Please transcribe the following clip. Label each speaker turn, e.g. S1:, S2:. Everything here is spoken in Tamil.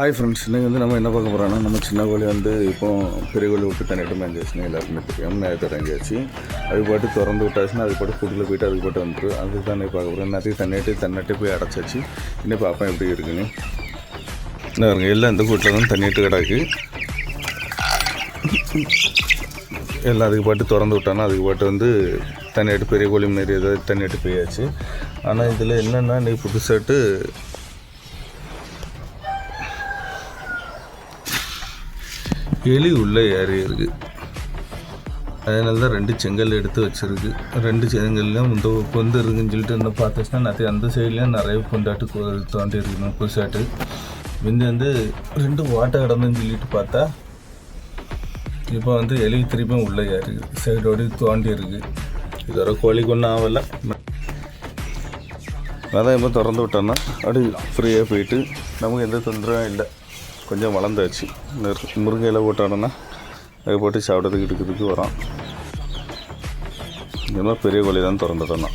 S1: ஹாய் ஃப்ரெண்ட்ஸ் இன்றைக்கி வந்து நம்ம என்ன பார்க்க போகிறோன்னா நம்ம சின்ன கோழி வந்து இப்போ பெரிய கோழி விட்டு தண்ணிட்டு மேய்ஞ்சாச்சுன்னா எல்லாருக்குமே தெரியும். நேரத்தை இறங்கியாச்சு அது பாட்டு திறந்து விட்டாச்சுன்னா அது பாட்டு கூட்டில் போயிட்டு அதுக்கு பாட்டு வந்துடும் அதுக்கு தானே பார்க்க போகிறோம் எல்லாத்தையும் தண்ணிட்டு தண்ணிட்டு போய் அடைச்சாச்சு. இன்னும் பார்ப்பேன் எப்படி இருக்குன்னு. என்ன பாருங்க எல்லாம் இந்த கூட்டில் தான் தண்ணிட்டு கிடக்கு எல்லாம் அதுக்கு பாட்டு திறந்து விட்டானா அதுக்கு பாட்டு வந்து தண்ணிட்டு பெரிய கோழி மாரி ஏதாவது தண்ணிட்டு போயாச்சு. ஆனால் இதில் என்னென்னா நீ புதுசாட்டு எலி உள்ளே ஏறி இருக்குது அதனால தான் ரெண்டு செங்கல் எடுத்து வச்சிருக்கு. ரெண்டு செங்கல்லையும் இந்த பொந்து இருக்குன்னு சொல்லிட்டு இந்த பார்த்துச்சுன்னா நிறைய அந்த சைட்லேயும் நிறைய பொந்தாட்டு தோண்டி இருக்கணும் புதுசாட்டு. முந்தி வந்து ரெண்டு வாட்டை கிடந்துன்னு சொல்லிட்டு பார்த்தா இப்போ வந்து எலி திருப்பியும் உள்ளே ஏறி சைடோடு தோண்டி இருக்கு. இது வரை கோழிக்கு ஒன்றும் ஆகலை. அதான் இப்போ திறந்து விட்டோன்னா அப்படி ஃப்ரீயாக போயிட்டு நமக்கு எந்த தொந்தரவும் இல்லை. கொஞ்சம் வளர்ந்தாச்சு. முருங்கை இலை போட்டானோன்னா அதை போட்டு சாப்பிட்றதுக்கு எடுக்கிறதுக்கு வரோம். இந்த மாதிரி பெரிய கோழி தான் திறந்துட்டோம்னா